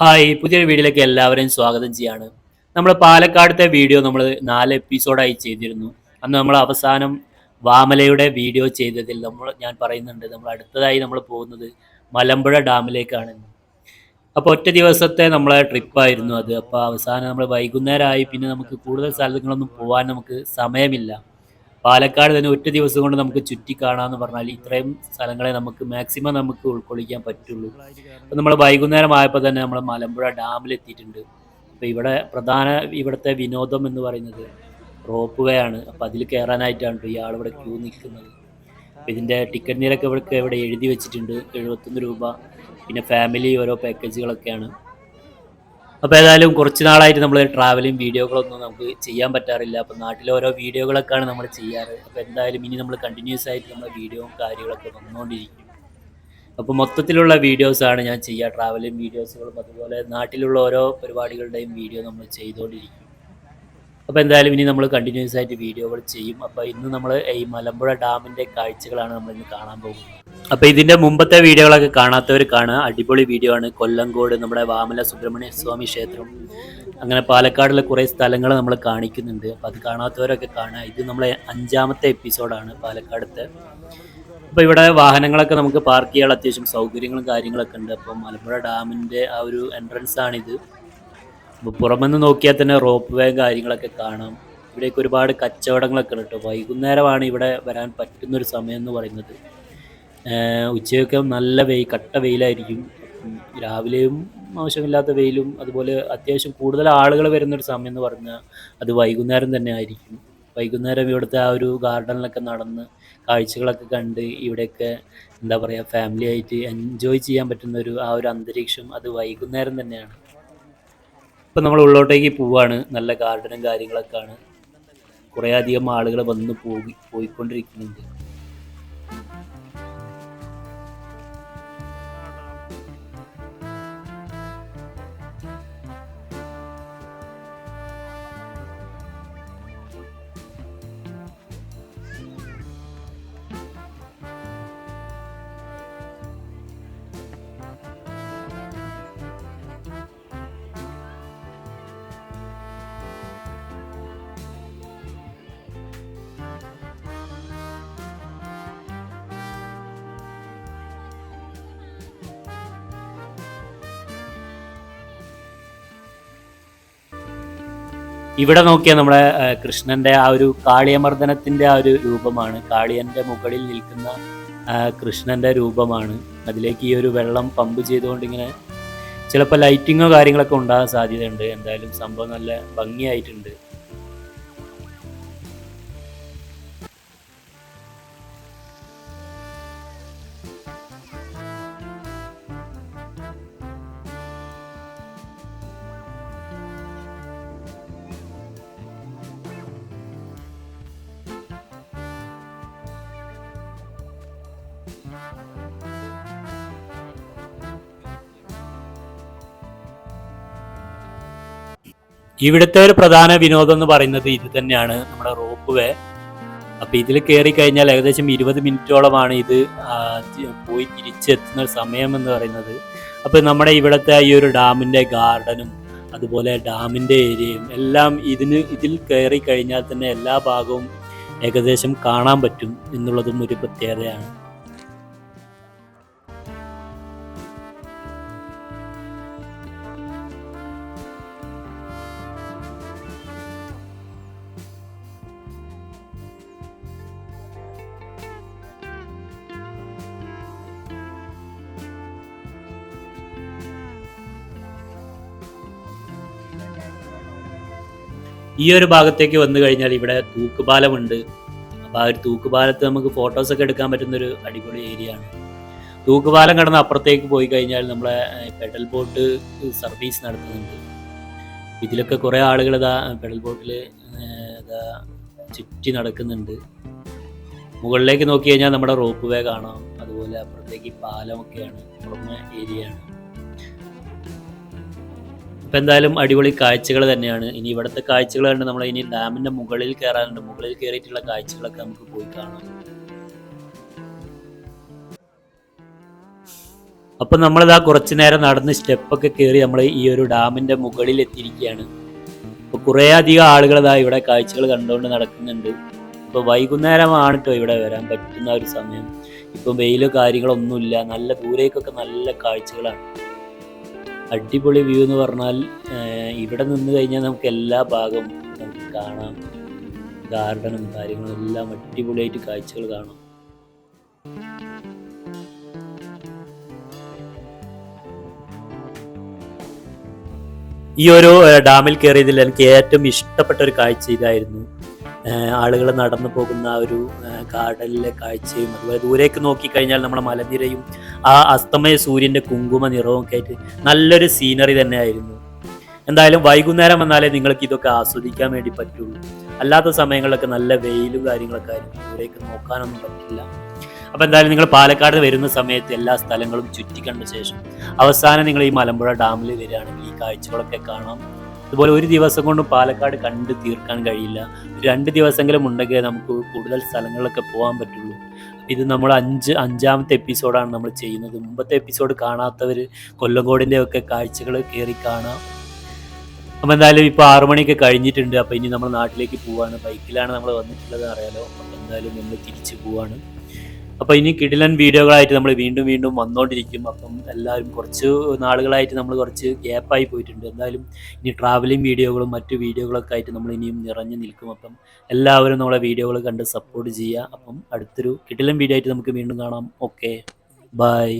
Hi പുതിയൊരു വീഡിയോയിലേക്ക് എല്ലാവരെയും സ്വാഗതം ചെയ്യാണ്. നമ്മൾ പാലക്കാടത്തെ വീഡിയോ നമ്മൾ നാല് എപ്പിസോഡായി ചെയ്തിരുന്നു. അന്ന് നമ്മൾ അവസാനം വാമലയുടെ വീഡിയോ ചെയ്തതിൽ നമ്മൾ ഞാൻ പറയുന്നുണ്ട് നമ്മൾ അടുത്തതായി നമ്മൾ പോകുന്നത് മലമ്പുഴ ഡാമിലേക്കാണ്. അപ്പോൾ ഒറ്റ ദിവസത്തെ നമ്മളെ ട്രിപ്പായിരുന്നു അത്. അപ്പോൾ അവസാനം നമ്മൾ വൈകുന്നേരമായി പിന്നെ നമുക്ക് കൂടുതൽ സ്ഥലങ്ങളൊന്നും പോകാൻ നമുക്ക് സമയമില്ല. പാലക്കാട് തന്നെ ഒറ്റ ദിവസം കൊണ്ട് നമുക്ക് ചുറ്റി കാണാമെന്ന് പറഞ്ഞാൽ ഇത്രയും സ്ഥലങ്ങളെ നമുക്ക് മാക്സിമം നമുക്ക് ഉൾക്കൊള്ളിക്കാൻ പറ്റുള്ളൂ. അപ്പോൾ നമ്മൾ വൈകുന്നേരം ആയപ്പോൾ തന്നെ നമ്മൾ മലമ്പുഴ ഡാമിലെത്തിയിട്ടുണ്ട് അപ്പോൾ ഇവിടെ പ്രധാന ഇവിടുത്തെ വിനോദം എന്ന് പറയുന്നത് റോപ്പ് വേ ആണ്. അപ്പോൾ അതിൽ കയറാനായിട്ടാണ് ട്ടോ ഇയാൾ ഇവിടെ ക്യൂ നിൽക്കുന്നത്. അപ്പോൾ ഇതിന്റെ ടിക്കറ്റ് നിരക്ക് ഇവിടെ ഇവിടെ എഴുതി വെച്ചിട്ടുണ്ട്. എഴുപത്തൊന്ന് രൂപ. പിന്നെ ഫാമിലി ഓരോ പാക്കേജുകളൊക്കെയാണ് അപ്പോൾ ഏതായാലും കുറച്ച് നാളായിട്ട് നമ്മൾ ട്രാവലിംഗ് വീഡിയോകളൊന്നും നമുക്ക് ചെയ്യാൻ പറ്റാറില്ല. അപ്പോൾ നാട്ടിലെ ഓരോ വീഡിയോകളൊക്കെയാണ് നമ്മൾ ചെയ്യാറ്. അപ്പോൾ എന്തായാലും ഇനി നമ്മൾ കണ്ടിന്യൂസ് ആയിട്ട് നമ്മൾ വീഡിയോ കാര്യങ്ങളൊക്കെ വന്നുകൊണ്ടിരിക്കും അപ്പോൾ മൊത്തത്തിലുള്ള വീഡിയോസാണ് ഞാൻ ചെയ്യുക ട്രാവലിംഗ് വീഡിയോസുകളും അതുപോലെ നാട്ടിലുള്ള ഓരോ പരിപാടികളുടെയും വീഡിയോ നമ്മൾ ചെയ്തുകൊണ്ടിരിക്കും അപ്പോൾ എന്തായാലും ഇനി നമ്മൾ കണ്ടിന്യൂസ് ആയിട്ട് വീഡിയോകൾ ചെയ്യും. അപ്പോൾ ഇന്ന് നമ്മൾ ഈ മലമ്പുഴ ഡാമിന്റെ കാഴ്ചകളാണ് നമ്മൾ ഇന്ന് കാണാൻ പോകുന്നത്. അപ്പോൾ ഇതിന്റെ മുമ്പത്തെ വീഡിയോകളൊക്കെ കാണാത്തവർ കാണുക. അടിപൊളി വീഡിയോ ആണ്. കൊല്ലങ്കോട് നമ്മുടെ വാമല സുബ്രഹ്മണ്യ സ്വാമി ക്ഷേത്രം അങ്ങനെ പാലക്കാടിലെ കുറേ സ്ഥലങ്ങൾ നമ്മൾ കാണിക്കുന്നുണ്ട്. അപ്പോൾ അത് കാണാത്തവരൊക്കെ കാണുക. ഇത് നമ്മളെ അഞ്ചാമത്തെ എപ്പിസോഡാണ് പാലക്കാടത്തെ. അപ്പോൾ ഇവിടെ വാഹനങ്ങളൊക്കെ നമുക്ക് പാർക്ക് ചെയ്യാനുള്ള അത്യാവശ്യം സൗകര്യങ്ങളും കാര്യങ്ങളൊക്കെ ഉണ്ട്. അപ്പോൾ മലമ്പുഴ ഡാമിന്റെ ആ ഒരു എൻട്രൻസ് ആണിത്. അപ്പോൾ പുറമെന്ന് നോക്കിയാൽ തന്നെ റോപ്പ് വേ കാര്യങ്ങളൊക്കെ കാണാം. ഇവിടേക്ക് ഒരുപാട് കച്ചവടങ്ങളൊക്കെ ഉണ്ട് കേട്ടോ. വൈകുന്നേരമാണ് ഇവിടെ വരാൻ പറ്റുന്നൊരു സമയം എന്ന് പറയുന്നത്. ഉച്ചയൊക്കെ നല്ല വെയിൽ കട്ട വെയിലായിരിക്കും. രാവിലെയും ആവശ്യമില്ലാത്ത വെയിലും അതുപോലെ അത്യാവശ്യം കൂടുതൽ ആളുകൾ വരുന്നൊരു സമയം എന്ന് പറഞ്ഞാൽ അത് വൈകുന്നേരം തന്നെ ആയിരിക്കും. വൈകുന്നേരം ഇവിടുത്തെ ആ ഒരു ഗാർഡനിലൊക്കെ നടന്ന് കാഴ്ചകളൊക്കെ കണ്ട് ഇവിടെയൊക്കെ എന്താ പറയുക ഫാമിലി ആയിട്ട് എൻജോയ് ചെയ്യാൻ പറ്റുന്ന ഒരു ആ ഒരു അന്തരീക്ഷം അത് വൈകുന്നേരം തന്നെയാണ്. ഇപ്പം നമ്മൾ ഉള്ളോട്ടേക്ക് പോവാണ്. നല്ല ഗാർഡനും കാര്യങ്ങളൊക്കെ ആണ്. കുറേ അധികം ആളുകൾ വന്ന് പോയി പോയിക്കൊണ്ടിരിക്കുന്നുണ്ട്. ഇവിടെ നോക്കിയാൽ നമ്മുടെ കൃഷ്ണന്റെ ആ ഒരു കാളിയമർദ്ദനത്തിന്റെ ആ ഒരു രൂപമാണ്. കാളിയന്റെ മുകളിൽ നിൽക്കുന്ന കൃഷ്ണന്റെ രൂപമാണ്. അതിലേക്ക് ഈ ഒരു വെള്ളം പമ്പ് ചെയ്തുകൊണ്ട് ഇങ്ങനെ ചിലപ്പോൾ ലൈറ്റിങ്ങോ കാര്യങ്ങളൊക്കെ ഉണ്ടാകാൻ സാധ്യതയുണ്ട്. എന്തായാലും സംഭവം നല്ല ഭംഗിയായിട്ടുണ്ട്. ഇവിടുത്തെ ഒരു പ്രധാന വിനോദം എന്ന് പറയുന്നത് ഇത് തന്നെയാണ് നമ്മുടെ റോപ്പ് വേ. അപ്പൊ ഇതിൽ കയറി കഴിഞ്ഞാൽ ഏകദേശം ഇരുപത് മിനിറ്റോളമാണ് ഇത് പോയി തിരിച്ചെത്തുന്ന സമയം എന്ന് പറയുന്നത്. അപ്പൊ നമ്മുടെ ഇവിടുത്തെ ഈ ഒരു ഡാമിന്റെ ഗാർഡനും അതുപോലെ ഡാമിന്റെ ഏരിയയും എല്ലാം ഇതിന് ഇതിൽ കയറി കഴിഞ്ഞാൽ തന്നെ എല്ലാ ഭാഗവും ഏകദേശം കാണാൻ പറ്റും എന്നുള്ളതും ഒരു പ്രത്യേകതയാണ്. ഈ ഒരു ഭാഗത്തേക്ക് വന്നു കഴിഞ്ഞാൽ ഇവിടെ തൂക്കുപാലമുണ്ട്. അപ്പോൾ ആ ഒരു തൂക്കുപാലത്ത് നമുക്ക് ഫോട്ടോസൊക്കെ എടുക്കാൻ പറ്റുന്ന ഒരു അടിപൊളി ഏരിയ ആണ്. തൂക്കുപാലം കടന്ന് അപ്പുറത്തേക്ക് പോയി കഴിഞ്ഞാൽ നമ്മളെ പെഡൽ ബോട്ട് സർവീസ് നടത്തുന്നുണ്ട്. ഇതിലൊക്കെ കുറേ ആളുകൾ ഇതാ പെഡൽ ബോട്ടിൽ ഇതാ ചുറ്റി നടക്കുന്നുണ്ട്. മുകളിലേക്ക് നോക്കി കഴിഞ്ഞാൽ നമ്മുടെ റോപ്പ് വേ കാണാം. അതുപോലെ അപ്പുറത്തേക്ക് പാലമൊക്കെയാണ് പുറമെ ഏരിയയാണ് ഇപ്പം എന്തായാലും അടിപൊളി കാഴ്ചകൾ തന്നെയാണ്. ഇനി ഇവിടുത്തെ കാഴ്ചകൾ കണ്ട് നമ്മൾ ഇനി ഡാമിന്റെ മുകളിൽ കയറാനുണ്ട് മുകളിൽ കയറിയിട്ടുള്ള കാഴ്ചകളൊക്കെ നമുക്ക് പോയി കാണാം. അപ്പം നമ്മളിതാ കുറച്ച് നേരം നടന്ന് സ്റ്റെപ്പൊക്കെ കയറി നമ്മൾ ഈ ഒരു ഡാമിന്റെ മുകളിൽ എത്തിയിരിക്കുകയാണ്. അപ്പോൾ കുറേ അധികം ആളുകൾ ഇതാ ഇവിടെ കാഴ്ചകൾ കണ്ടുകൊണ്ട് നടക്കുന്നുണ്ട്. ഇപ്പോൾ വൈകുന്നേരമാണ് കേട്ടോ ഇവിടെ വരാൻ പറ്റുന്ന ഒരു സമയം. ഇപ്പം വെയിലോ കാര്യങ്ങളൊന്നുമില്ല. നല്ല ദൂരേക്കൊക്കെ നല്ല കാഴ്ചകളാണ്. അടിപൊളി വ്യൂ എന്ന് പറഞ്ഞാൽ ഇവിടെ നിന്ന് കഴിഞ്ഞാൽ നമുക്ക് എല്ലാ ഭാഗവും നമുക്ക് കാണാം. ഗാർഡനും കാര്യങ്ങളും എല്ലാം അടിപൊളിയായിട്ട് കാഴ്ചകൾ കാണാം. ഈ ഒരു ഡാമിൽ കയറിയതിൽ എനിക്ക് ഏറ്റവും ഇഷ്ടപ്പെട്ട ഒരു കാഴ്ച ഇതായിരുന്നു. ആളുകൾ നടന്നു പോകുന്ന ഒരു കാടലിലെ കാഴ്ചയും അതുപോലെ ദൂരേക്ക് നോക്കിക്കഴിഞ്ഞാൽ നമ്മുടെ മലനിരയും ആ അസ്തമയ സൂര്യന്റെ കുങ്കുമ നിറവും ഒക്കെ ആയിട്ട് നല്ലൊരു സീനറി തന്നെ ആയിരുന്നു എന്തായാലും വൈകുന്നേരം വന്നാലേ നിങ്ങൾക്ക് ഇതൊക്കെ ആസ്വദിക്കാൻ വേണ്ടി പറ്റുള്ളൂ. അല്ലാത്ത സമയങ്ങളിലൊക്കെ നല്ല വെയിലും കാര്യങ്ങളൊക്കെ ആയിരിക്കും ദൂരേക്ക് നോക്കാനൊന്നും പറ്റില്ല. അപ്പോൾ എന്തായാലും നിങ്ങൾ പാലക്കാട് വരുന്ന സമയത്ത് എല്ലാ സ്ഥലങ്ങളും ചുറ്റിക്കണ്ട ശേഷം അവസാനം നിങ്ങൾ ഈ മലമ്പുഴ ഡാമിൽ വരികയാണെങ്കിൽ ഈ കാഴ്ചകളൊക്കെ കാണാം. അതുപോലെ ഒരു ദിവസം കൊണ്ട് പാലക്കാട് കണ്ട് തീർക്കാൻ കഴിയില്ല. രണ്ട് ദിവസമെങ്കിലും ഉണ്ടെങ്കിൽ നമുക്ക് കൂടുതൽ സ്ഥലങ്ങളിലൊക്കെ പോകാൻ പറ്റുള്ളൂ. ഇത് നമ്മൾ അഞ്ച് അഞ്ചാമത്തെ എപ്പിസോഡാണ് നമ്മൾ ചെയ്യുന്നത്. മുമ്പത്തെ എപ്പിസോഡ് കാണാത്തവർ കൊല്ലങ്കോടിന്റെ ഒക്കെ കാഴ്ചകൾ കയറി കാണാം. അപ്പം എന്തായാലും ഇപ്പോൾ ആറു മണിയൊക്കെ കഴിഞ്ഞിട്ടുണ്ട്. അപ്പോൾ ഇനി നമ്മൾ നാട്ടിലേക്ക് പോവാണ്. ബൈക്കിലാണ് നമ്മൾ വന്നിട്ടുള്ളത് അറിയാലോ. അപ്പം എന്തായാലും നമ്മൾ തിരിച്ചു പോവാണ്. അപ്പോൾ ഇനി കിടിലൻ വീഡിയോകളായിട്ട് നമ്മൾ വീണ്ടും വീണ്ടും വന്നുകൊണ്ടിരിക്കും അപ്പം എല്ലാവരും കുറച്ച് നാളുകളായിട്ട് നമ്മൾ കുറച്ച് ഗ്യാപ്പായി പോയിട്ടുണ്ട്. എന്തായാലും ഇനി ട്രാവലിംഗ് വീഡിയോകളും മറ്റു വീഡിയോകളൊക്കെ ആയിട്ട് നമ്മൾ ഇനിയും നിറഞ്ഞു നിൽക്കും. അപ്പം എല്ലാവരും നമ്മളെ വീഡിയോകൾ കണ്ട് സപ്പോർട്ട് ചെയ്യുക. അപ്പം അടുത്തൊരു കിടിലൻ വീഡിയോ ആയിട്ട് നമുക്ക് വീണ്ടും കാണാം. Okay bye